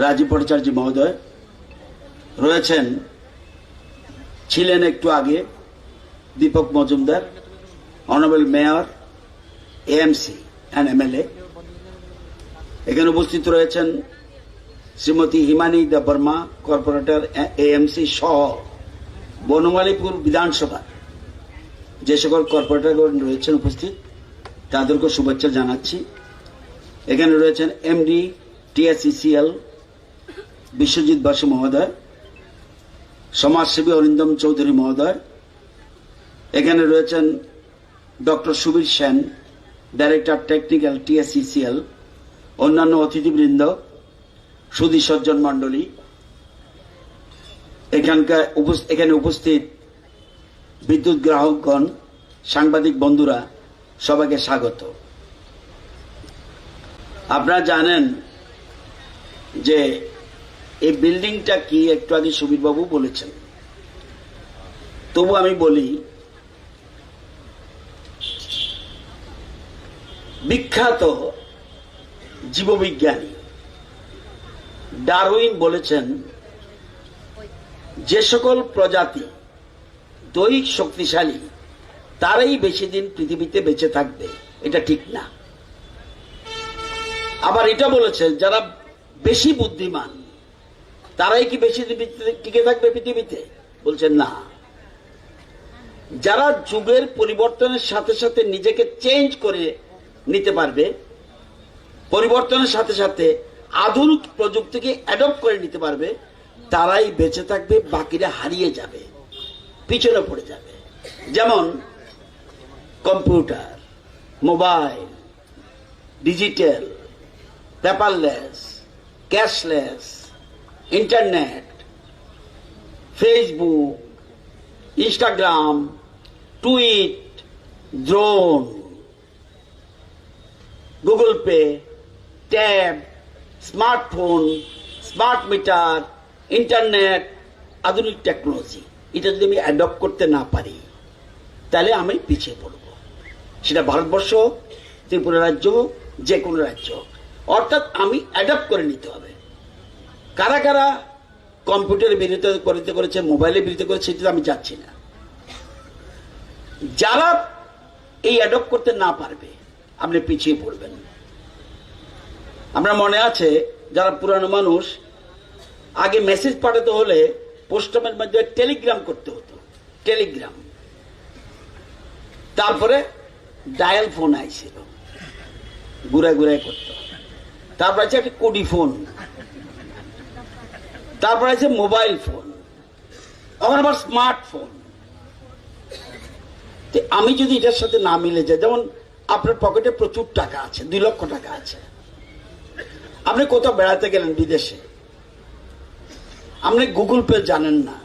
রাজীব ভট্টাচার্য মহোদয় রয়েছেন, ছিলেন একটু আগে Dipak Majumdar honourable mayor, AMC and MLA. এখানে উপস্থিত রয়েছেন শ্রীমতী হিমানি দা বর্মা, কর্পোরেটর এএমসি সহ বনমালীপুর বিধানসভা। যে সকল কর্পোরেটর রয়েছেন উপস্থিত, তাদেরকে শুভেচ্ছা জানাচ্ছি। এখানে রয়েছেন এমডি টিএসইসিএল বিশ্বজিৎ বাসু মহোদয়, সমাজসেবী অরিন্দম চৌধুরী মহোদয়, এখানে রয়েছেন doctor Subir Sen, director technical TSECL, অন্যান্য অতিথিবৃন্দ সুদী সজ্জন মণ্ডলী, এখানকার এখানে উপস্থিত বিদ্যুৎ গ্রাহকগণ, সাংবাদিক বন্ধুরা, সবাইকে স্বাগত। আপনারা জানেন যে এই বিল্ডিংটা কি? একটু আগে সুবীরবাবু বলেছেন। তবু আমি বলি, বিখ্যাত জীববিজ্ঞানী ডারউইন বলেছেন, যে সকল প্রজাতি দৈহিক শক্তিশালী, তারাই বেশি দিন পৃথিবীতে বেঁচে থাকবে। এটা ঠিক না। আবার এটা বলেছেন, যারা বেশি বুদ্ধিমান তারাই কি বেশি টিকে থাকবে পৃথিবীতে? বলছেন না। যারা যুগের পরিবর্তনের সাথে সাথে নিজেকে চেঞ্জ করে নিতে পারবে, পরিবর্তনের সাথে সাথে আধুনিক প্রযুক্তিকে অ্যাডপ্ট করে নিতে পারবে, তারাই বেঁচে থাকবে, বাকিরা হারিয়ে যাবে, পিছনে পড়ে যাবে। যেমন computer, mobile, digital paperless cashless internet, Facebook, Instagram, tweet, drone, Google Pay, tab, smartphone, smart meter, internet, আধুনিক টেকনোলজি। এটা যদি আমি অ্যাডপ্ট করতে না পারি, তাহলে আমি পিছিয়ে পড়ব। সেটা ভারতবর্ষ ত্রিপুরা রাজ্য যে কোনো রাজ্য অর্থাৎ আমি অ্যাডপ্ট করে নিতে হবে। কারা কারা কম্পিউটারের বিরোধিতা করতে করেছে, মোবাইলের বিরোধিতা করেছে, সেটা আমি যাচ্ছি না। যারা এই অ্যাডপ্ট করতে না পারবে, আপনি পিছিয়ে পড়বেন। আমরা মনে আছে, যারা পুরানো মানুষ, আগে মেসেজ পাঠাতে হলে পোস্টমের মাধ্যমে টেলিগ্রাম করতে হতো। টেলিগ্রাম তারপরে ডায়াল ফোন আইছিল। ঘুরে ঘুরে করতো। তারপর আছে একটা কোডি ফোন তারপর আছে মোবাইল ফোন এখন আবার স্মার্টফোন। আমি যদি এটার সাথে না মিলে যাই যেমন আপনার পকেটে প্রচুর টাকা আছে, দুই লক্ষ টাকা আছে। আপনি কোথাও বেড়াতে গেলেন বিদেশে, আপনি গুগল পে জানেন না,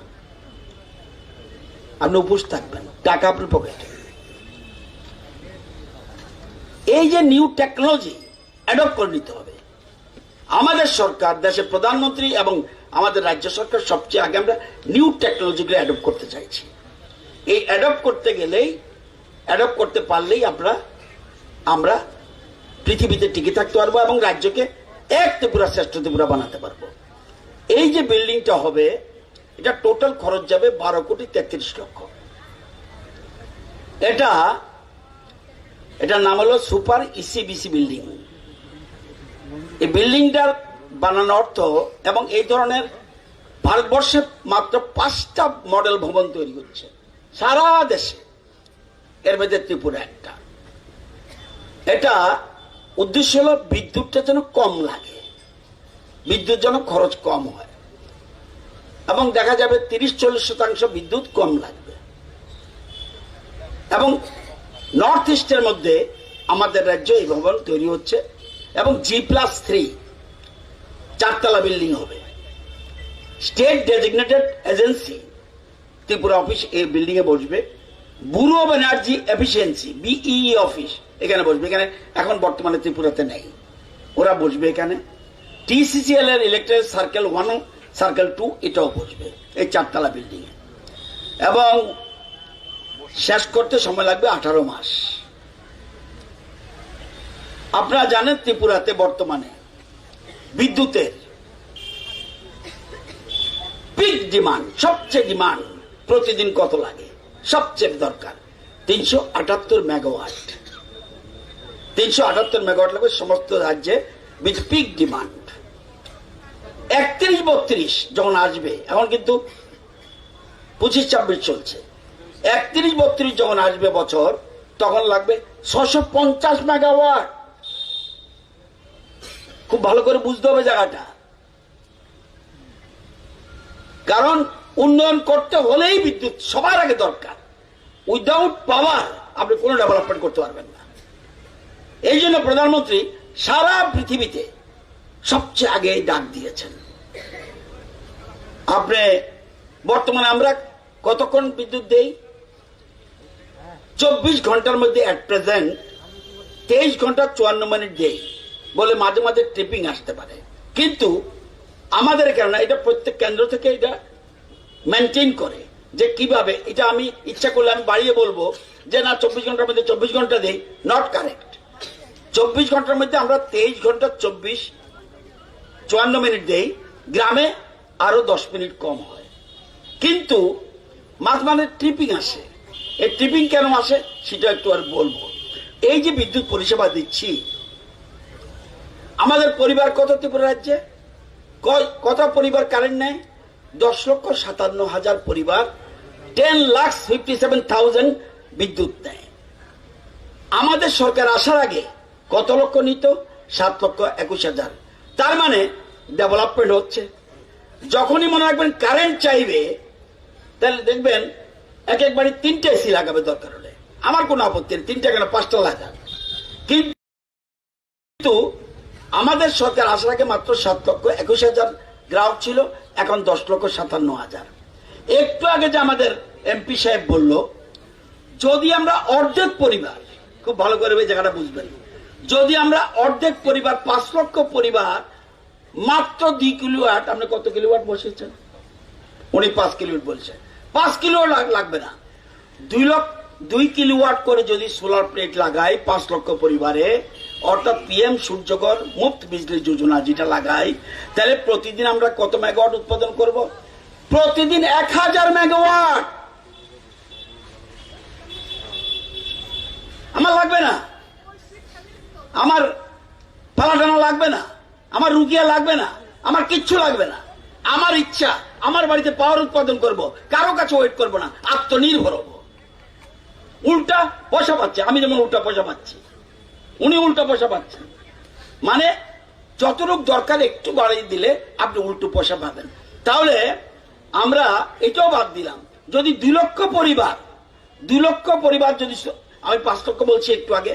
আপনি উপোস থাকবেন, টাকা আপনার পকেটে। এই যে নিউ টেকনোলজি অ্যাডপ্ট করে নিতে হবে। আমাদের সরকার, দেশের প্রধানমন্ত্রী এবং আমাদের রাজ্য সরকার সবচেয়ে আগে আমরা নিউ টেকনোলজিগুলো অ্যাডপ্ট করতে চাইছি। এই অ্যাডপ্ট করতে গেলেই অ্যাডপ্ট করতে পারলেই আমরা আমরা পৃথিবীতে টিকে থাকতে পারব এবং রাজ্যকে এক ত্রিপুরা শ্রেষ্ঠ ত্রিপুরা বানাতে পারব। এই যে বিল্ডিংটা হবে, এটা টোটাল খরচ যাবে বারো কোটি তেত্রিশ লক্ষ। এটা, এটার নাম হলো সুপার ইসিবিসি বিল্ডিং এই বিল্ডিংটার বানানো অর্থ এবং এই ধরনের ভারতবর্ষে মাত্র পাঁচটা মডেল ভবন তৈরি হচ্ছে। সারা দেশে। এর মধ্যে ত্রিপুরা একটা। এটা উদ্দেশ্য হলো বিদ্যুৎটা যেন কম লাগে। বিদ্যুৎ যেন খরচ কম হয়। এবং দেখা যাবে তিরিশ চল্লিশ শতাংশ বিদ্যুৎ কম লাগবে। এবং নর্থ ইস্টের মধ্যে আমাদের রাজ্যে এই ভবন তৈরি হচ্ছে এবং জি প্লাস থ্রি চারতলা বিল্ডিং হবে। State designated agency Tripura office এই বিল্ডিং এ বসবে। Bureau of energy efficiency BEE office এখানে বসবে। এখানে এখন বর্তমানে ত্রিপুরাতে নেই। ওরা বসবে এখানে। টিসিসিএল এর electric circle one circle two এটাও বসবে এই চারতলা বিল্ডিং এ। এবং শেষ করতে সময় লাগবে আঠারো মাস। আপনারা জানেন ত্রিপুরাতে বর্তমানে বিদ্যুতের পিক ডিমান্ড সবচেয়ে ডিমান্ড প্রতিদিন কত লাগে? সবচেয়ে দরকার। তিনশো আটাত্তর মেগাওয়াট তিনশো আটাত্তর মেগাওয়াট লাগবে সমস্ত রাজ্যে উইথ পিক ডিমান্ড একত্রিশ বত্রিশ যখন আসবে, এখন কিন্তু পঁচিশ ছাব্বিশ চলছে। একত্রিশ বত্রিশ যখন আসবে বছর, তখন লাগবে ছশো পঞ্চাশ মেগাওয়াট খুব ভালো করে বুঝতে হবে জায়গাটা। কারণ উন্নয়ন করতে হলেই বিদ্যুৎ সবার আগে দরকার। উইদাউট পাওয়ার আপনি কোনো ডেভেলপমেন্ট করতে পারবেন না। এই জন্য প্রধানমন্ত্রী সারা পৃথিবীতে সবচেয়ে আগে ডাক দিয়েছেন। আপনি বর্তমানে আমরা কতক্ষণ বিদ্যুৎ দেই? চব্বিশ ঘণ্টার মধ্যে অ্যাট প্রেজেন্ট তেইশ ঘণ্টা চুয়ান্ন মিনিট দেই। বলে মাঝে মাঝে ট্রিপিং আসতে পারে। কিন্তু আমাদের কেননা এটা প্রত্যেক কেন্দ্র থেকে এটা মেনটেন করে যে কীভাবে, এটা আমি ইচ্ছা করলে আমি বাড়িয়ে বলব যে না, চব্বিশ ঘণ্টার মধ্যে চব্বিশ ঘণ্টা দেই নট কারেক্ট চব্বিশ ঘণ্টার মধ্যে আমরা তেইশ ঘণ্টা চব্বিশ চুয়ান্ন মিনিট দেই, গ্রামে আরও দশ মিনিট কম হয়। কিন্তু মাঝ মানে ট্রিপিং আসে। এই ট্রিপিং কেন আসে, সেটা একটু আর বলব। এই যে বিদ্যুৎ পরিষেবা দিচ্ছি আমাদের পরিবার কত ত্রিপুরা রাজ্যে? কত পরিবার কারেন্ট নেয়? দশ লক্ষ সাতান্ন হাজার পরিবার ten lakh fifty seven thousand বিদ্যুৎ নেয়। আমাদের সরকার আসার আগে কত লক্ষ নিত? সাত লক্ষ একুশ হাজার। তার মানে ডেভেলপমেন্ট হচ্ছে। যখনই মনে রাখবেন কারেন্ট চাইবে, তাহলে দেখবেন এক এক বাড়ি তিনটে এসি লাগাবে দরকার হলে। আমার কোনো আপত্তি নেই, তিনটা কেন? পাঁচটা লাগান কিন্তু আমাদের সরকার আসার আগে মাত্র সাত লক্ষ একুশ হাজার গ্রাহক ছিল, এখন দশ লক্ষ সাতান্ন হাজার। একটু আগে যে আমাদের এমপি সাহেব বলল, যদি আমরা অর্ধেক পরিবার, খুব ভালো করে জায়গাটা বুঝবেন, যদি আমরা অর্ধেক পরিবার, পাঁচ লক্ষ পরিবার, মাত্র দুই কিলোওয়াট, আপনি কত কিলোওয়াট বসেছেন উনি পাঁচ কিলোওয়াট বলছেন পাঁচ কিলো লাগবে না। দুই লক্ষ দুই কিলোওয়াট করে যদি সোলার প্লেট লাগাই পাঁচ লক্ষ পরিবারে অর্থাৎ পিএম সূর্যকর মুফত বিজলি যোজনা যেটা লাগাই, তাহলে প্রতিদিন আমরা কত মেগাওয়াট উৎপাদন করব? প্রতিদিন এক হাজার মেগাওয়াট! আমার লাগবে না। আমার পালাটানা লাগবে না। আমার রুকিয়া লাগবে না। আমার কিচ্ছু লাগবে না। আমার ইচ্ছা, আমার বাড়িতে পাওয়ার উৎপাদন করব। কারও কাছে ওয়েট করব না। আত্মনির্ভর হব। উল্টা পয়সা পাচ্ছে। আমি যেমন উল্টা পয়সা পাচ্ছি। উনি উল্টো পয়সা পাচ্ছেন। মানে যতটুক দরকার একটু বাড়িয়ে দিলে আপনি উল্টো পয়সা পাবেন। তাহলে আমরা এটাও বাদ দিলাম, যদি দুই লক্ষ পরিবার, দুই লক্ষ পরিবার যদি আমি পাঁচ লক্ষ বলছি একটু আগে,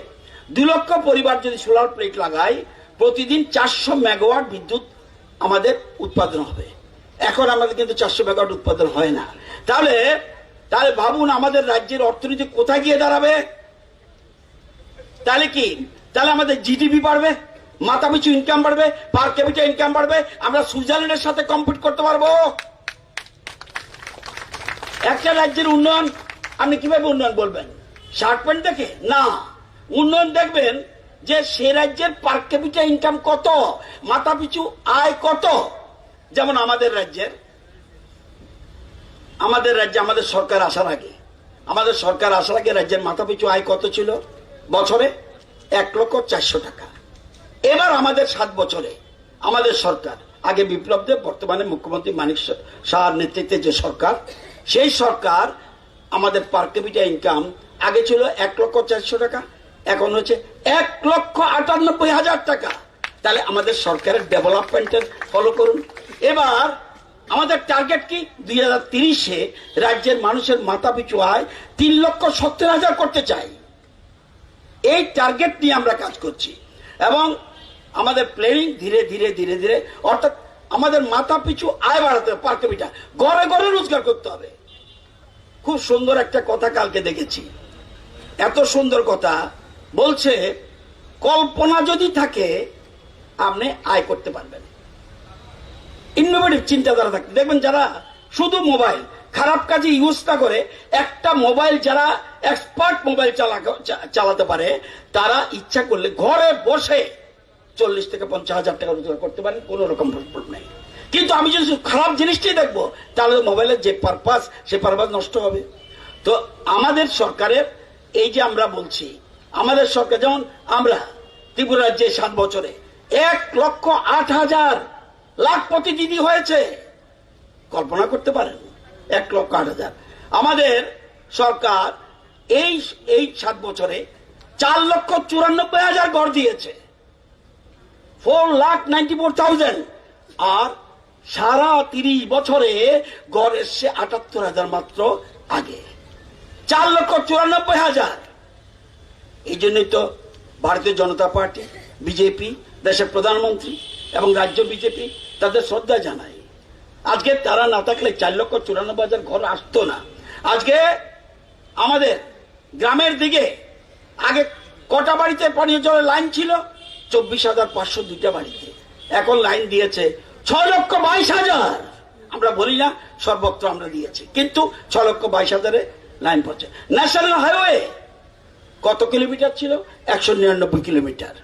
দুই লক্ষ পরিবার যদি সোলার প্লেট লাগাই, প্রতিদিন চারশো মেগাওয়াট বিদ্যুৎ আমাদের উৎপাদন হবে। এখন আমাদের কিন্তু চারশো মেগাওয়াট উৎপাদন হয় না। তাহলে তাহলে ভাবুন আমাদের রাজ্যের অর্থনীতি কোথায় গিয়ে দাঁড়াবে? তাহলে কি? তাহলে আমাদের জিডিপি বাড়বে, মাথা পিছু ইনকাম বাড়বে পার ক্যাপিটাল ইনকাম বাড়বে, আমরা সুইজারল্যান্ডের সাথে কম্পিট করতে পারব। একটা রাজ্যের উন্নয়ন, আপনি কীভাবে উন্নয়ন বলবেন? শার্ট প্যান্ট দেখে? না। উন্নয়ন দেখবেন যে সে রাজ্যের পার ক্যাপিটাল ইনকাম কত, মাথা পিছু আয় কত। যেমন আমাদের রাজ্যের, আমাদের রাজ্যে আমাদের সরকার আসার আগে, আমাদের সরকার আসার আগে রাজ্যের মাথা পিছু আয় কত ছিল? বছরে এক লক্ষ চারশো টাকা। এবার আমাদের সাত বছরে আমাদের সরকার, আগে বিপ্লব দেব বর্তমানে মুখ্যমন্ত্রী মানিক শাহর নেতৃত্বে যে সরকার, সেই সরকার আমাদের পার ক্যাপিটাল ইনকাম আগে ছিল এক লক্ষ চারশো টাকা, এখন হচ্ছে এক লক্ষ আটানব্বই হাজার টাকা। তাহলে আমাদের সরকারের ডেভেলপমেন্টের ফলো করুন। এবার আমাদের টার্গেট কি? দুই হাজার তিরিশে রাজ্যের মানুষের মাথা পিছু আয় তিন লক্ষ সত্তর হাজার করতে চাই। এই টার্গেট নিয়ে আমরা কাজ করছি। এবং আমাদের প্ল্যানিং ধীরে ধীরে ধীরে ধীরে, অর্থাৎ আমাদের মাথা পিছু আয় বাড়াতে হবে পার ঘরে ঘরে রোজগার করতে হবে। খুব সুন্দর একটা কথা কালকে দেখেছি। এত সুন্দর কথা বলছে, কল্পনা যদি থাকে, আপনি আয় করতে পারবেন। ইনোভেটিভ চিন্তাধারা থাকতে দেখবেন যারা শুধু মোবাইল খারাপ কাজে ইউজ না করে একটা মোবাইল যারা এক্সপার্ট মোবাইল চালাতে পারে, তারা ইচ্ছা করলে ঘরে বসে চল্লিশ থেকে পঞ্চাশ হাজার টাকা রোজগার করতে পারেন, কোনো রকম নেই। কিন্তু আমি যদি খারাপ জিনিসটাই দেখব, তাহলে মোবাইলের যে পারপাস সে পারপাস নষ্ট হবে। তো আমাদের সরকারের এই যে আমরা বলছি, আমাদের সরকার যেমন আমরা ত্রিপুরা রাজ্যে সাত বছরে এক লক্ষ আট হাজার লাখ প্রতিনিধি হয়েছে, কল্পনা করতে পারেন? এক লক্ষ আট হাজার। আমাদের সরকার এই এই সাত বছরে চার লক্ষ চুরানব্বই হাজার গড় দিয়েছে। Four lakh ninety four thousand আর সারা তিরিশ বছরে গড় এসছে আটাত্তর হাজার মাত্র আগে। চার লক্ষ চুরানব্বই হাজার। এই জন্যই তো ভারতীয় জনতা পার্টি, বিজেপি, দেশের প্রধানমন্ত্রী এবং রাজ্য বিজেপি তাদের শ্রদ্ধা জানাই আজকে তারা না থাকলে চার লক্ষ চুরানব্বই হাজার ঘর আসতো না। আজকে আমাদের গ্রামের দিকে আগে কটা বাড়িতে পানীয় জলের লাইন ছিল? চব্বিশ হাজার পাঁচশো দুইটা বাড়িতে। এখন লাইন দিয়েছে ছয় লক্ষ বাইশ হাজার। আমরা বলি না, সর্বত্র আমরা দিয়েছি। কিন্তু ছ লক্ষ বাইশ হাজারে লাইন পড়ছে। ন্যাশনাল হাইওয়ে কত কিলোমিটার ছিল? একশো নিরানব্বই কিলোমিটার।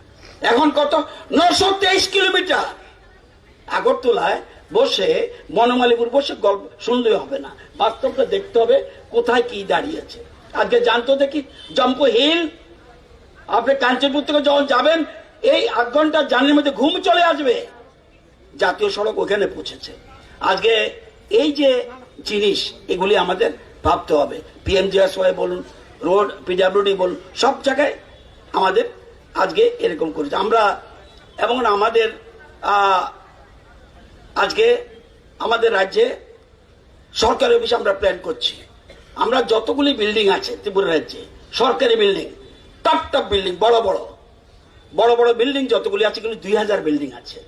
এখন কত? নশো তেইশ কিলোমিটার। আগরতলায় বসে বনমালীপুর বসে গল্প শুনলে হবে না। বাস্তবটা দেখতে হবে কোথায় কি দাঁড়িয়েছে। আজকে জানতো দেখি জম্পু হিল, আপনি কাঞ্চনপুর থেকে যখন যাবেন, এই আধ ঘণ্টা জার্নির মধ্যে ঘুম চলে আসবে। জাতীয় সড়ক ওখানে পৌঁছেছে। আজকে এই যে জিনিস, এগুলি আমাদের ভাবতে হবে। পিএমজিএসওয়াই বলুন, রোড, পিডাব্লিউডি বলুন, সব জায়গায় আমাদের আজকে এরকম করেছে। আমরা, এবং আমাদের আজকে আমাদের রাজ্যে সরকারি অফিস আমরা প্ল্যান করছি। আমরা যতগুলি বিল্ডিং আছে ত্রিপুরা রাজ্যে, সরকারি বিল্ডিং টপ টপ বিল্ডিং বড় বড়। বড় বড় বিল্ডিং যতগুলি আছে, কিন্তু দুই হাজার বিল্ডিং আছে।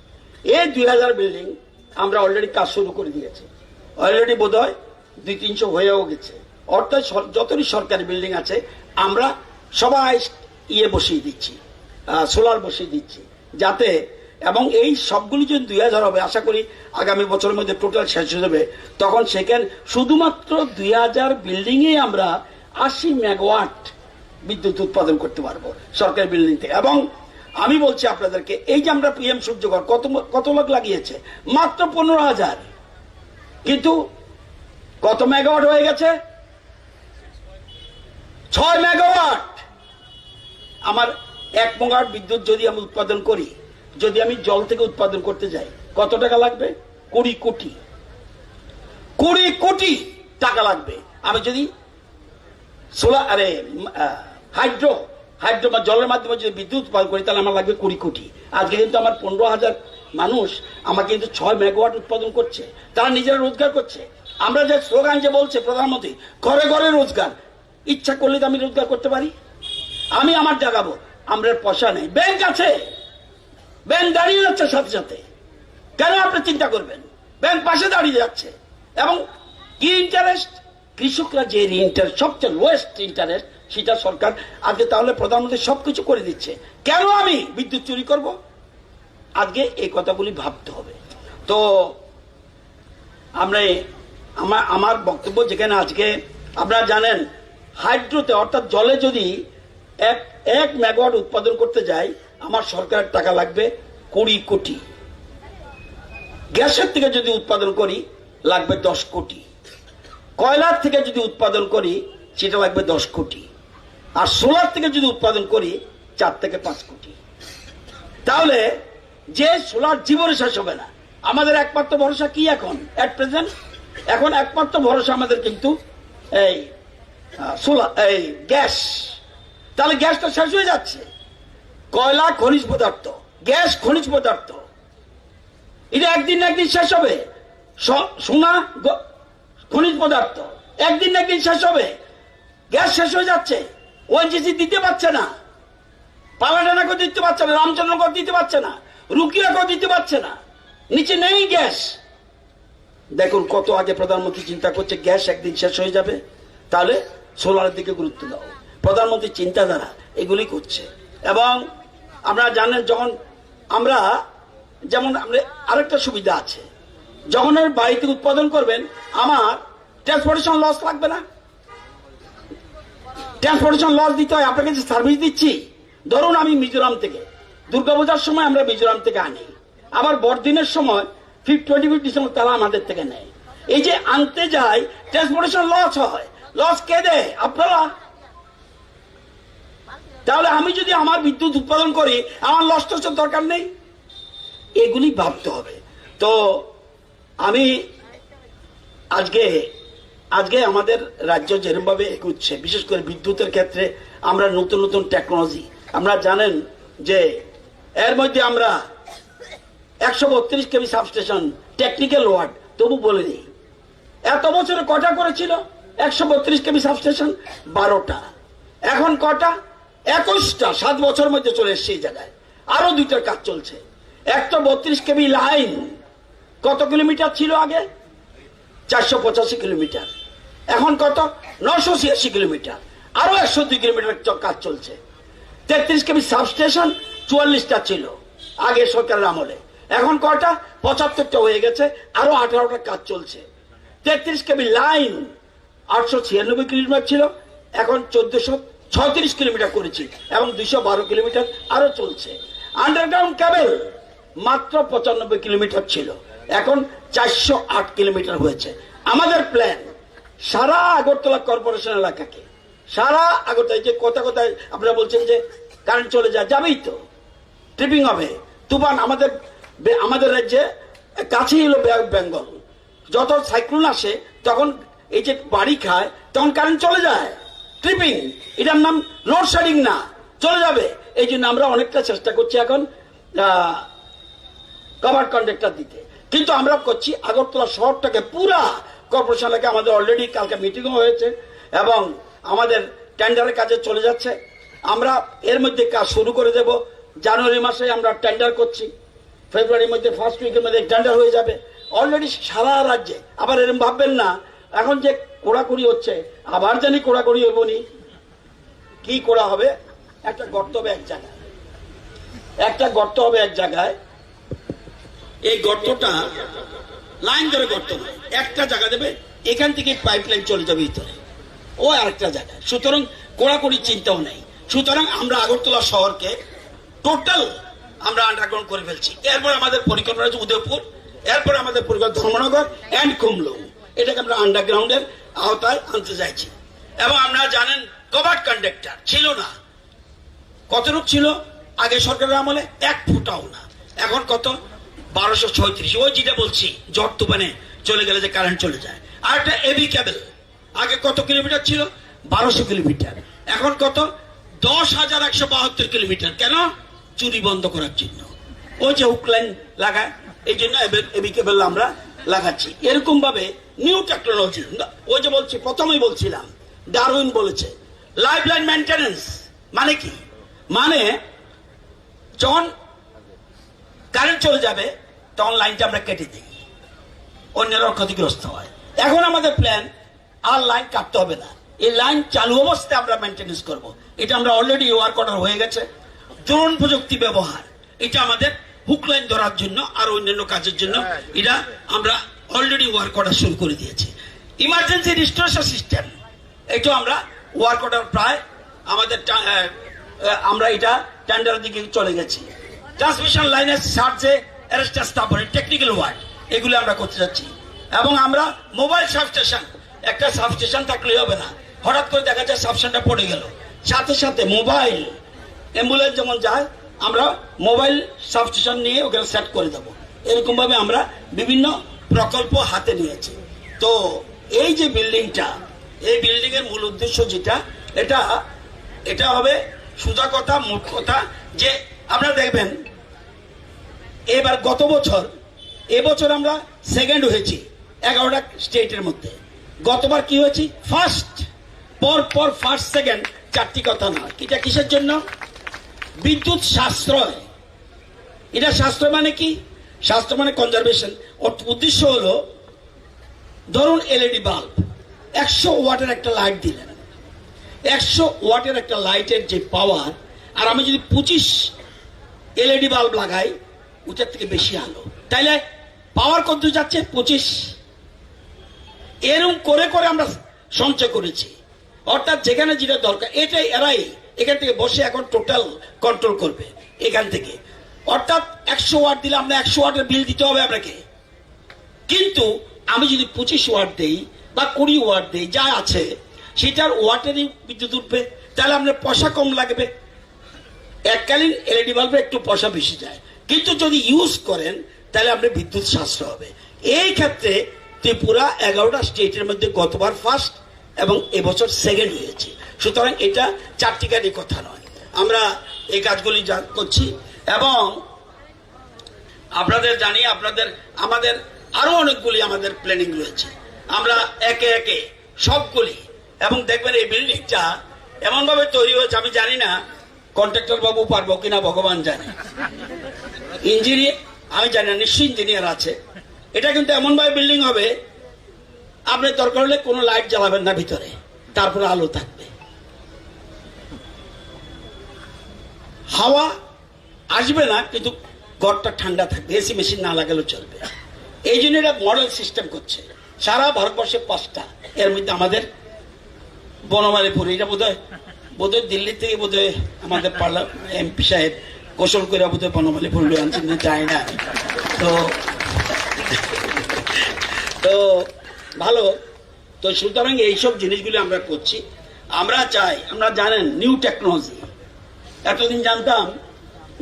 এই দুই হাজার বিল্ডিং আমরা অলরেডি কাজ শুরু করে দিয়েছি। অলরেডি বোধ হয় দুই তিনশো হয়েও গেছে। অর্থাৎ যতটি সরকারি বিল্ডিং আছে, আমরা সবাই ইয়ে বসিয়ে দিচ্ছি সোলার বসিয়ে দিচ্ছি, যাতে এবং এই সবগুলি যদি দুই হাজার হবে, আশা করি আগামী বছরের মধ্যে টোটাল শেষ হয়ে যাবে। তখন সেখানে শুধুমাত্র দুই হাজার বিল্ডিংয়ে আমরা আশি মেগাওয়াট বিদ্যুৎ উৎপাদন করতে পারব সরকারি বিল্ডিং থেকে এবং আমি বলছি আপনাদেরকে, এই যে আমরা পিএম সূর্যঘর কত কত লোক লাগিয়েছে? মাত্র পনেরো হাজার। কিন্তু কত মেগাওয়াট হয়ে গেছে? ছয় মেগাওয়াট আমার এক মেগাওয়াট বিদ্যুৎ যদি আমি উৎপাদন করি যদি আমি জল থেকে উৎপাদন করতে যাই, কত টাকা লাগবে? কুড়ি কোটি। কুড়ি কোটি টাকা লাগবে। আমি যদি সোলার আরে হাইড্রো হাইড্রো বা জলের মাধ্যমে যদি বিদ্যুৎ উৎপাদন করি, তাহলে আমার লাগবে কুড়ি কোটি। আজকে কিন্তু আমার পনেরো হাজার মানুষ আমাকে কিন্তু ছয় মেগাওয়াট উৎপাদন করছে। তারা নিজেরা রোজগার করছে। আমরা যে স্লোগান যে বলছে প্রধানমন্ত্রী, ঘরে ঘরে রোজগার। ইচ্ছা করলে তো আমি রোজগার করতে পারি। আমি আমার জাগাবো। আমরা পয়সা নেই। ব্যাংক আছে। ব্যাংক দাঁড়িয়ে যাচ্ছে সাথে সাথে। কেন আপনি চিন্তা করবেন? ব্যাংক পাশে দাঁড়িয়ে যাচ্ছে। এবং কি ইন্টারেস্ট কৃষকরা যে ইন্টারেস্ট সবচেয়ে লোয়েস্ট ইন্টারেস্ট সেটা সরকার আজকে তাহলে প্রধানমন্ত্রী সবকিছু করে দিচ্ছে। কেন আমি বিদ্যুৎ চুরি করব? আজকে এই কথাগুলি ভাবতে হবে। তো, আমরা আমার আমার বক্তব্য যেখানে আজকে, আপনারা জানেন হাইড্রোতে অর্থাৎ জলে যদি এক এক মেগাওয়াট উৎপাদন করতে যাই আমার সরকারের টাকা লাগবে কুড়ি কোটি। গ্যাসের থেকে যদি উৎপাদন করি, লাগবে দশ কোটি। কয়লার থেকে যদি উৎপাদন করি, সেটা লাগবে দশ কোটি। আর সোলার থেকে যদি উৎপাদন করি, চার থেকে পাঁচ কোটি। তাহলে যে সোলার জীবনে শেষ হবে না, আমাদের একমাত্র ভরসা কি এখন? এট প্রেজেন্ট এখন একমাত্র ভরসা আমাদের কিন্তু এই সোলার এই গ্যাস। তাহলে গ্যাসটা শেষ হয়ে যাচ্ছে। কয়লা খনিজ পদার্থ, গ্যাস খনিজ পদার্থ। এটা একদিন না একদিন শেষ হবে। সোনা খনিজ পদার্থ, একদিন না একদিন শেষ হবে। গ্যাস শেষ হয়ে যাচ্ছে। ওএনজিসি দিতে পারছে না। পালাটানাকেও দিতে পারছে না রামচন্দ্রকর দিতে পারছে না রুকিয়া রুকিয়াকেও দিতে পারছে না। নিচে নেই গ্যাস। দেখুন কত আগে প্রধানমন্ত্রী চিন্তা করছে গ্যাস একদিন শেষ হয়ে যাবে। তাহলে সোলারের দিকে গুরুত্ব দাও। প্রধানমন্ত্রী চিন্তাধারা এগুলি করছে। এবং আপনারা জানেন যখন আমরা, যেমন আমরা, আরেকটা সুবিধা আছে। যখন আপনি বাড়িতে উৎপাদন করবেন, আমার ট্রান্সপোর্টেশন লস লাগবে না। ট্রান্সপোর্টেশন লস দিতে হয়, আপনাকে যে সার্ভিস দিচ্ছি, ধরুন আমি মিজোরাম থেকে। দুর্গাপূজার সময় আমরা মিজোরাম থেকে আনি। আবার বড়দিনের সময় ফিফ টোয়েন্টি ফিফ ডিসেম্বর তারা আমাদের থেকে নেয়। এই যে আনতে যায় ট্রান্সপোর্টেশন লস হয়। লস কে দেয়? আপনারা তাহলে আমি যদি আমার বিদ্যুৎ উৎপাদন করি, আমার লস টসের দরকার নেই? এগুলি ভাবতে হবে। তো আমি আজকে আজকে আমাদের রাজ্য যেরকমভাবে এগুচ্ছে, বিশেষ করে বিদ্যুতের ক্ষেত্রে আমরা নতুন নতুন টেকনোলজি আমরা জানেন যে এর মধ্যে আমরা একশো বত্রিশ কেবি সাবস্টেশন টেকনিক্যাল ওয়ার্ড তবু বলে দিই। এত বছরে কটা করেছিল? একশো বত্রিশ কেবি সাবস্টেশন বারোটা। এখন কটা? একুশটা, সাত বছরের মধ্যে চলে এসছে এই জায়গায়। আরও দুইটার কাজ চলছে। একটা বত্রিশ কেবি লাইন। কত কিলোমিটার ছিল আগে? চারশো পঁচাশি কিলোমিটার। এখন কত? নশো ছিয়াশি কিলোমিটার। আরও একশো দুই কিলোমিটার কাজ চলছে। তেত্রিশ কেবি সাবস্টেশন, চুয়াল্লিশটা ছিল আগে সরকারের আমলে। এখন কটা পঁচাত্তরটা হয়ে গেছে, আরও আঠারোটা কাজ চলছে। তেত্রিশ কেবি লাইন, আটশো ছিয়ানব্বই কিলোমিটার ছিল, এখন চোদ্দশো ছত্রিশ কিলোমিটার করেছি এবং দুইশো বারো কিলোমিটার আরও চলছে। আন্ডারগ্রাউন্ড কেবল মাত্র পঁচানব্বই কিলোমিটার ছিল। এখন চারশো আট কিলোমিটার হয়েছে। আমাদের প্ল্যান সারা আগরতলা কর্পোরেশন এলাকাকে, সারা আগরতলা যে কোথায় কোথায় আপনারা বলছেন যে কারেন্ট চলে যায়, যাবেই তো। ট্রিপিং হবে। তুফান আমাদের আমাদের রাজ্যে কাছেই হলো বেঙ্গল যত সাইক্লোন আসে, তখন এই যে বাড়ি খায়, তখন কারেন্ট চলে যায়। ট্রিপিং এটার নাম লোডশেডিং না। চলে যাবে। এই জন্য আমরা অনেকটা চেষ্টা করছি এখন কভার কন্ডাক্টর দিতে। কিন্তু আমরা করছি আগরতলা শহরটাকে পুরা কর্পোরেশন এলাকা আমাদের অলরেডি কালকে মিটিংও হয়েছে এবং আমাদের টেন্ডারের কাজে চলে যাচ্ছে। আমরা এর মধ্যে কাজ শুরু করে দেব। জানুয়ারি মাসে আমরা টেন্ডার করছি। ফেব্রুয়ারির মধ্যে ফার্স্ট উইকের মধ্যে টেন্ডার হয়ে যাবে। অলরেডি সারা রাজ্যে, আবার এরকম ভাববেন না, এখন যে কোড়াকুড়ি হচ্ছে। আবার জানি কোড়াকুড়ি হবনি কি করা হবে? একটা গর্ত হবে এক জায়গায়। একটা গর্ত হবে এক জায়গায়। এই গর্তটা লাইন ধরে গর্ত একটা জায়গা দেবে, এখান থেকে পাইপ লাইন চলে যাবে ভিতরে। ও আরেকটা জায়গায়। সুতরাং কোড়াকুড়ি চিন্তাও নেই। সুতরাং আমরা আগরতলা শহরকে টোটাল আমরা আন্ডারগ্রাউন্ড করে ফেলছি। এরপর আমাদের পরিকল্পনা আছে উদয়পুর, এরপর আমাদের পরিকল্পনা ধর্মনগর অ্যান্ড কুমলুং। এটাকে আমরা আন্ডারগ্রাউন্ডের আওতায় আনতে চাইছি। এবং আমরা জানেন কভার কন্ডাক্টর ছিল না। কতটুক ছিল? আগে সরকারের আমলে এক ফুটাও না। এখন কত? বারোশো ছয়ত্রিশ। ওই যেটা বলছি ঝড় তুফানে চলে গেলে যে কারেন্ট চলে যায়। আর একটা এবি কেবল আগে কত কিলোমিটার ছিল? বারোশো কিলোমিটার। এখন কত? দশ হাজার একশো বাহাত্তর কিলোমিটার। কেন? চুরি বন্ধ করার জন্য। ওই যে হুক লাইন লাগায়, এই জন্য এবি কেবল আমরা লাগাচ্ছি। এরকম ভাবে নিউ টেকনোলজি ওই যে বলছি প্রথমেই বলছিলাম ডারউইন বলেছে লাইফ লাইন মেনটেন্যান্স মানে কি? মানে যখন কারেন্ট চলে যাবে তখন লাইনটা আমরা কেটে দিই অন্যেরা ক্ষতিগ্রস্ত হয়। এখন আমাদের প্ল্যান আর লাইন কাটতে হবে না। এই লাইন চালু অবস্থায় আমরা মেনটেন্যান্স করব। এটা আমরা অলরেডি ওয়ার্ক অর্ডার হয়ে গেছে। দ্রোণ প্রযুক্তি ব্যবহার এটা আমাদের হুক লাইন ধরার জন্য আর অন্যান্য কাজের জন্য এটা আমরা অলরেডি ওয়ার্ক অর্ডার শুরু করে দিয়েছি। ইমার্জেন্সি রিস্টোরেশন সিস্টেম এটা আমরা ওয়ার্ক অর্ডার প্রায় আমাদের আমরা এটা টেন্ডারের দিকে চলে গেছি। ট্রান্সমিশন লাইনের সার্চে অ্যারেস্টার স্থাপনের টেকনিক্যাল ওয়ার্ড এগুলো আমরা করতে যাচ্ছি। এবং আমরা মোবাইল সাবস্টেশন একটা সাবস্টেশন থাকলেই হবে না। হঠাৎ করে দেখা যায় সাবস্টেশনটা পড়ে গেল। সাথে সাথে মোবাইল অ্যাম্বুলেন্স যেমন যায়, আমরা মোবাইল সাবস্টেশন নিয়ে ওখানে সেট করে দেবো। এরকমভাবে আমরা বিভিন্ন প্রকল্প হাতে নিয়েছে। তো এই যে বিল্ডিংটা, এই বিল্ডিং এর মূল উদ্দেশ্য যেটা, এটা এটা হবে সোজা কথা মূল কথা, যে আপনারা দেখবেন, এবার গত বছর, এবছর আমরা সেকেন্ড হয়েছি, এগারোটা স্টেটের মধ্যে। গতবার কি হয়েছি? ফার্স্ট পর পর ফার্স্ট সেকেন্ড চারটি কথা নয়। এটা কিসের জন্য? বিদ্যুৎ সাশ্রয়। এটা সাশ্রয় মানে কি? সাশ্রয় মানে কনজারভেশন উদ্দেশ্য হলো, ধরুন এলইডি বাল্ব একশো ওয়াটের একটা লাইট দিলেন। একশো ওয়াটের একটা লাইটের যে পাওয়ার আর আমি যদি পঁচিশ এলইডি বাল্ব লাগাই, ওটার থেকে বেশি আলো। তাইলে পাওয়ার কত যাচ্ছে? পঁচিশ। এরকম করে করে আমরা সঞ্চয় করেছি। অর্থাৎ যেখানে যেটা দরকার, এটাই, এরাই এখান থেকে বসে এখন টোটাল কন্ট্রোল করবে, এখান থেকে। অর্থাৎ একশো ওয়াট দিলে আমরা একশো ওয়াটের বিল দিতে হবে আপনাকে। কিন্তু আমি যদি পঁচিশ ওয়াট দেই বা কুড়ি ওয়াট দেই, যা আছে, সেটার ওয়াটেরই বিদ্যুৎ উঠবে, তাহলে আপনার পয়সা কম লাগবে। এককালীন এলইডি বাল্বে একটু পয়সা বেশি যায়। কিন্তু যদি ইউজ করেন, তাহলে আপনার বিদ্যুৎ সাশ্রয় হবে। এই ক্ষেত্রে ত্রিপুরা এগারোটা স্টেটের মধ্যে গতবার ফার্স্ট এবং এবছর সেকেন্ড হয়েছে। সুতরাং এটা চারটিকারই কথা নয়। আমরা এই কাজগুলি করছি এবং আপনাদের জানি, আপনাদের, আমাদের আরও অনেকগুলি আমাদের প্ল্যানিং রয়েছে। আমরা একে একে সবগুলি, এবং দেখবেন এই বিল্ডিংটা এমন ভাবে তৈরি হয়েছে, আমি জানি না কন্ট্রাক্টর বাবু পারব কিনা, ভগবান জানে। ইঞ্জিনিয়ার আমি জানি না, নিশ্চয়ই ইঞ্জিনিয়ার আছে। এটা কিন্তু এমন ভাবে বিল্ডিং হবে আপনি দরকার হলে কোনো লাইট জ্বালাবেন না ভিতরে, তারপরে আলো থাকবে। হাওয়া আসবে না কিন্তু ঘরটা ঠান্ডা থাকবে এসি মেশিন না লাগালেও চলবে। এই জন্য এটা মডেল সিস্টেম করছে। সারা ভারতবর্ষে পাঁচটা। এর মধ্যে আমাদের বনমালীপুর এটা বোধ হয় বোধ হয় দিল্লি থেকে বোধ হয় আমাদের পার্লা এমপি সাহেব গোসল করে বোধ হয় বনমালীপুর আনছেন না, যায় না। তো তো ভালো। তো সুতরাং এইসব জিনিসগুলি আমরা করছি। আমরা চাই আমরা জানেন নিউ টেকনোলজি এতদিন জানতাম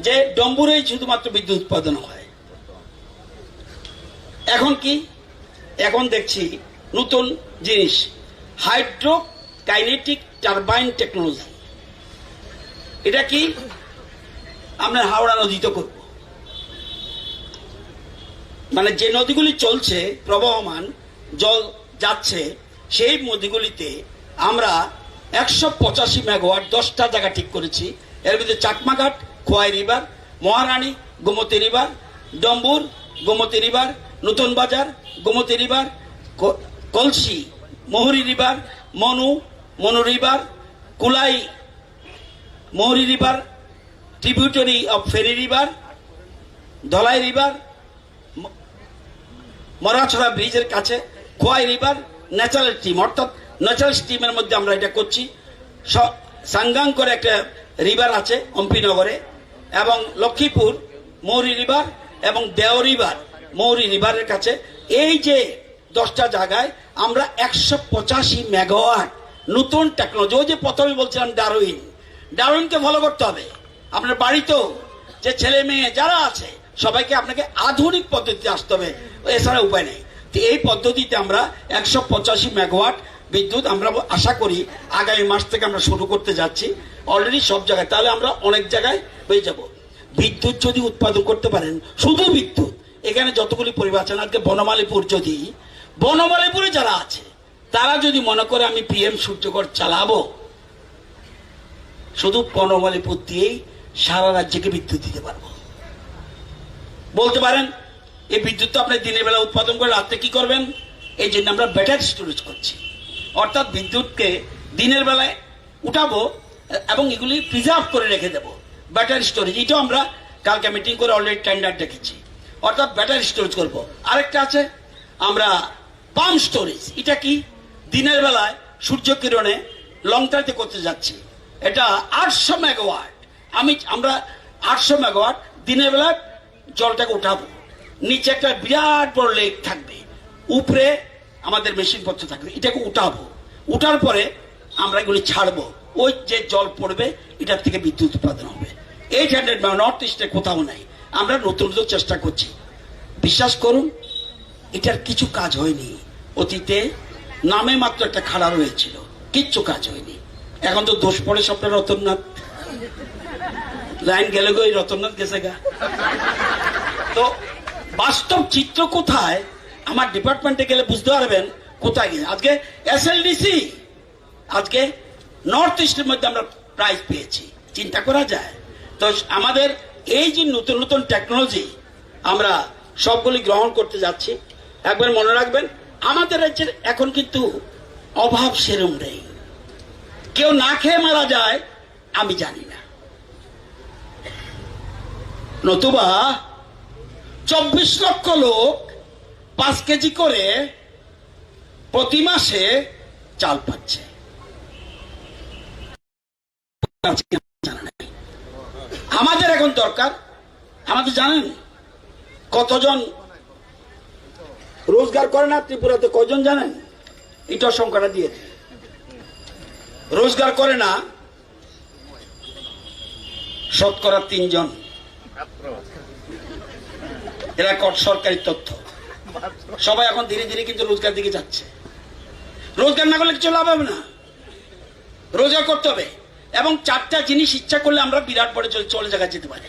যে ডম্বুরেই শুধুমাত্র বিদ্যুৎ উৎপাদন হয়। এখন কি? এখন দেখছি নতুন জিনিস হাইড্রো কাইনেটিক টারবাইন টেকনোলজি। এটা কি? আমরা হাওড়া নদীতে করব। মানে যে নদীগুলি চলছে, প্রবাহমান, জল যাচ্ছে, সেই নদীগুলিতে আমরা একশো পঁচাশি মেগাওয়াট দশটা জায়গা ঠিক করেছি। এর মধ্যে Chakmaghat Khowai river, Maharani Gomti river, Dumbur Gomti river, Natun Bazar Gomti river Kalsi Muhuri river, Manu Manu river, Kulai Muhuri river tributary of Feni river, Dhalai river Marachhara ব্রিজের কাছে খোয়াই রিভার, ন্যাচারাল স্টিম, অর্থাৎ natural স্ট্রিমের মধ্যে আমরা এটা করছি। সাঙ্গাং করে একটা রিভার আছে অম্পিনগরে এবং লক্ষ্মীপুর, মৌরি রিভার এবং দেও রিভার, মৌরি রিভারের কাছে। এই যে দশটা জায়গায় আমরা একশো পঁচাশি মেগাওয়াট নতুন টেকনোলজি ওই যে প্রথমে বলছিলাম ডারউইন ডারউইনকে ফলো করতে হবে। আপনার বাড়িতেও যে ছেলে মেয়ে যারা আছে, সবাইকে আপনাকে আধুনিক পদ্ধতিতে আসতে হবে। এছাড়া উপায় নেই। তো এই পদ্ধতিতে আমরা একশো পঁচাশি মেগাওয়াট বিদ্যুৎ আমরা আশা করি আগামী মাস থেকে আমরা শুরু করতে যাচ্ছি। অলরেডি সব জায়গায়। তাহলে আমরা অনেক জায়গায় হয়ে যাব। বিদ্যুৎ যদি উৎপাদন করতে পারেন, শুধু বিদ্যুৎ, এখানে যতগুলি পরিবার আছেন আজকে বনমালীপুর যদি, বনমালীপুরে যারা আছে, তারা যদি মনে করে আমি পিএম সূর্যকর চালাবো, শুধু বনমালীপুর দিয়েই সারা রাজ্যকে বিদ্যুৎ দিতে পারব। বলতে পারেন, এই বিদ্যুৎ তো আপনি দিনের বেলা উৎপাদন করে রাত্রে কি করবেন? এই জন্য আমরা ব্যাটারি স্টোরেজ করছি। অর্থাৎ বিদ্যুৎকে দিনের বেলায় উঠাবো এবং এগুলি প্রিজার্ভ করে রেখে দেবো। ব্যাটারি স্টোরেজ এটাও আমরা কালকে মিটিং করে অলরেডি টেন্ডার দেখেছি। অর্থাৎ ব্যাটারি স্টোরেজ করব। আরেকটা আছে, আমরা পাম্প স্টোরেজ এটা কি? দিনের বেলায় সূর্য কিরণে লং টাইতে করতে যাচ্ছি। এটা আটশো মেগাওয়াট আমি, আমরা আটশো মেগাওয়াট দিনের বেলায় জলটাকে উঠাবো। নিচে একটা বিরাট বড় লেক থাকবে। উপরে আমাদের মেশিন পত্র থাকবে, এটাকে উঠাবো। উঠার পরে আমরা এগুলি ছাড়বো। ওই যে জল পড়বে, এটার থেকে বিদ্যুৎ উৎপাদন হবে। এইট হান্ড্রেড নর্থ ইস্টে কোথাও নাই। আমরা নতুন নতুন চেষ্টা করছি। বিশ্বাস করুন, এটার কিছু কাজ হয়নি। অতীতে নামে মাত্র একটা খাড়া রয়েছিল, কিচ্ছু কাজ হয়নি। এখন তো দোষ পড়ে স্বপ্ন রতননাথ। লাইন গেলে গো রতননাথ গেছে গা। তো বাস্তব চিত্র কোথায়? আমার ডিপার্টমেন্টে গেলে বুঝতে পারবেন কোথায় গেছে আজকে এসএলডিসি আজকে নর্থ ইস্টের মধ্যে আমরা প্রাইজ পেয়েছি। চিন্তা করা যায়। তো আমাদের এই যে নতুন নতুন টেকনোলজি আমরা সবগুলি গ্রহণ করতে যাচ্ছি। একবার মনে রাখবেন, আমাদের রাজ্যের এখন কিন্তু অভাব সেরম নেই। কেউ না খেয়ে মারা যায়, আমি জানি না। নতুবা চব্বিশ লক্ষ লোক পাঁচ কেজি করে প্রতি মাসে চাল পাচ্ছে। আমাদের এখন দরকার আমাদের জানেন কতজন রোজগার করে না, ত্রিপুরাতে কজন জানেন? এটাও সংখ্যাটা দিয়ে। রোজগার করে না, শতকরা তিনজন। এরা সরকারি তথ্য। সবাই এখন ধীরে ধীরে কিন্তু রোজগার দিকে যাচ্ছে। রোজগার না করলে কিছু লাভ হবে না। রোজগার করতে হবে। এবং চারটা জিনিস ইচ্ছা করলে আমরা বিরাট বড় চলে জায়গায় যেতে পারি।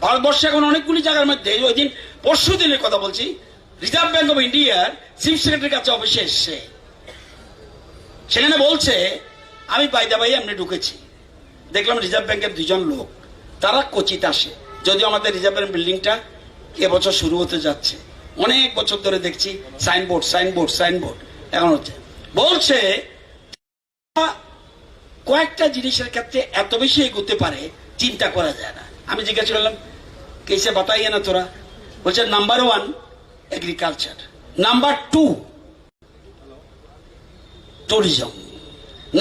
ভারতবর্ষে এখন অনেকগুলি জায়গার মধ্যে ওই দিন পরশু দিনের কথা বলছি রিজার্ভ ব্যাংক অফ ইন্ডিয়ার চিফ সেক্রেটারির কাছে অফিসে এসছে। সেখানে বলছে, আমি বাইদা বাই এমনি ঢুকেছি। দেখলাম রিজার্ভ ব্যাংকের দুজন লোক। তারা কোচিত আসে। যদিও আমাদের রিজার্ভ ব্যাংক বিল্ডিংটা এবছর শুরু হতে যাচ্ছে। অনেক বছর ধরে দেখছি সাইনবোর্ড সাইনবোর্ড সাইনবোর্ড এখন হচ্ছে, বলছে কয়েকটা জিনিসের ক্ষেত্রে এত বেশি এগোতে পারে, চিন্তা করা যায় না। আমি জিজ্ঞাসা করলাম, কেসে বাতাইয়ে না তোরা? বলছে number one agriculture number two tourism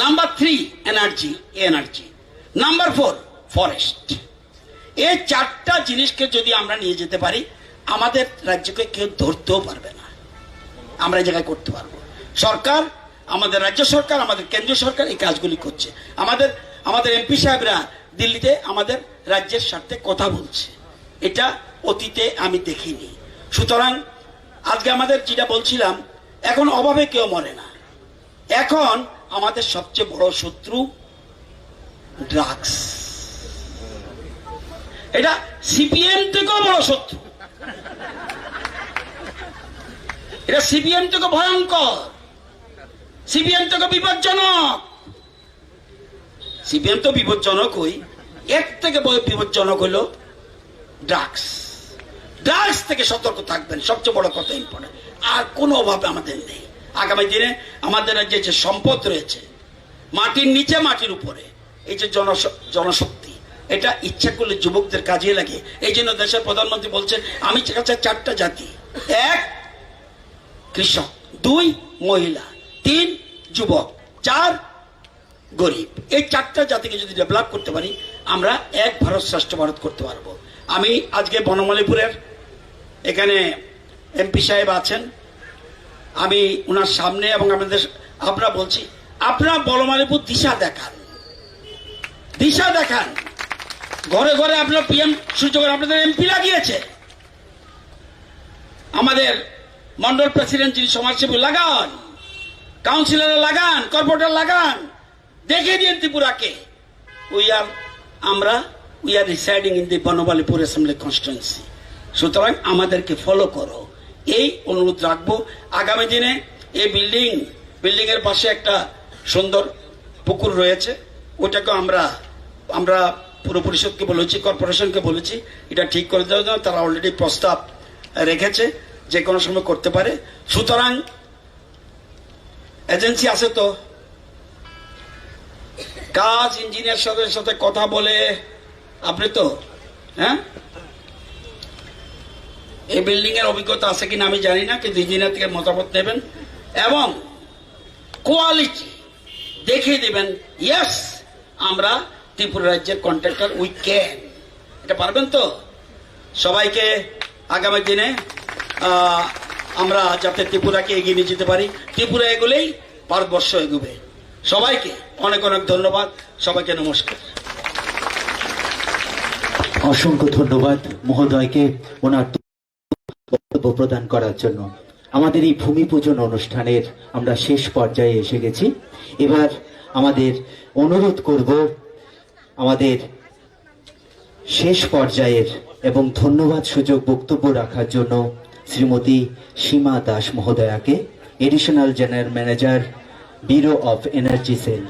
number three energy energy number four forest এই চারটা জিনিসকে যদি আমরা নিয়ে যেতে পারি আমাদের রাজ্যকে কেউ ধরতেও পারবে না। আমরা এই জায়গায় করতে পারব। সরকার, আমাদের রাজ্য সরকার, আমাদের কেন্দ্রীয় সরকার এই কাজগুলি করছে। আমাদের আমাদের এমপি সাহেবরা দিল্লিতে আমাদের রাজ্যের স্বার্থে কথা বলছে। এটা অতীতে আমি দেখিনি। সুতরাং আজকে আমাদের যেটা বলছিলাম, এখন অভাবে কেউ মরে না। এখন আমাদের সবচেয়ে বড় শত্রু ড্রাগস। এটা সিপিএম থেকেও বড় শত্রু। এটা সিপিএম থেকে ভয়ঙ্কর। সিপিএম থেকে বিপজ্জনক। সিপিএম তো বিপজ্জনক হই। এর থেকে বিপজ্জনক হলো ড্রাগস। ড্রাগস থেকে সতর্ক থাকবেন, সবচেয়ে বড় কথা ইম্পর্টেন্ট আর কোনো অভাব আমাদের নেই। আগামী দিনে আমাদের রাজ্যে যে সম্পদ রয়েছে, মাটির নিচে, মাটির উপরে, এই যে জনশ- জনশক্তি, এটা ইচ্ছা করলে যুবকদের কাজে লাগে। এই জন্য দেশের প্রধানমন্ত্রী বলছেন, আমি চাচ্ছি চারটা জাতি, এক কৃষক দুই মহিলা, তিন যুবক, চার গরিব। এই চারটা জাতিকে যদি ডেভেলপ করতে পারি, আমরা এক ভারত শ্রেষ্ঠ ভারত করতে পারব। আমি আজকে বনমালীপুরের এখানে এমপি সাহেব আছেন। আমি ওনার সামনে এবং আমাদের আমরা বলছি, আপনারা বলমালীপুর দিশা দেখান। দিশা দেখান। ঘরে ঘরে আপনার পিএম সূচক আপনাদের এমপি লাগিয়েছে। আমাদের মন্ডল প্রেসিডেন্ট যিনি সমাজসেবী, লাগান। কাউন্সিলর লাগান, কর্পোরেটর লাগান। দেখে দিন ত্রিপুরাকে। উই আর আমরা we are residing in the Banamalipur assembly constituency সুতরাং আমাদেরকে ফলো করো। এই অনুরোধ রাখব। আগামী দিনে এই বিল্ডিং বিল্ডিং এর পাশে একটা সুন্দর পুকুর রয়েছে। ওটাকে আমরা আমরা পুর পরিষদকে বলেছি, কর্পোরেশনকে বলেছি। এটা ঠিক করে দেওয়ার জন্য তারা অলরেডি প্রস্তাব রেখেছে। যে কোনো সময় করতে পারে। সুতরাং এজেন্সি আছে তো। কাজ ইঞ্জিনিয়ার সাথে সাথে কথা বলে, আপনি তো? হ্যাঁ? এই বিল্ডিং এর অভিজ্ঞতা আছে কিনা আমি জানি না, কিন্তু ইঞ্জিনিয়ার থেকে মতামত নেবেন। এবং কোয়ালিটি দেখিয়ে দেবেন ইয়েস আমরা ত্রিপুরা রাজ্যের কন্ট্রাক্টর উই ক্যান এটা পারবেন তো? সবাইকে আগামী দিনে আমরা যাতে ত্রিপুরাকে এগিয়ে নিয়ে যেতে পারি। ত্রিপুরা এগুলেই ভারতবর্ষ এগোবে। সবাইকে অনেক অনেক ধন্যবাদ। সবাইকে নমস্কার। অসংখ্য ধন্যবাদ মহোদয়কে ওনার বক্তব্য প্রদান করার জন্য। আমাদের এই ভূমি পূজন অনুষ্ঠানের আমরা শেষ পর্যায়ে এসে গেছি। এবার আমাদের অনুরোধ করব আমাদের শেষ পর্যায়ের এবং ধন্যবাদ সুযোগ বক্তব্য রাখার জন্য শ্রীমতী সীমা Das মহোদয়াকে additional general manager bureau of energy cell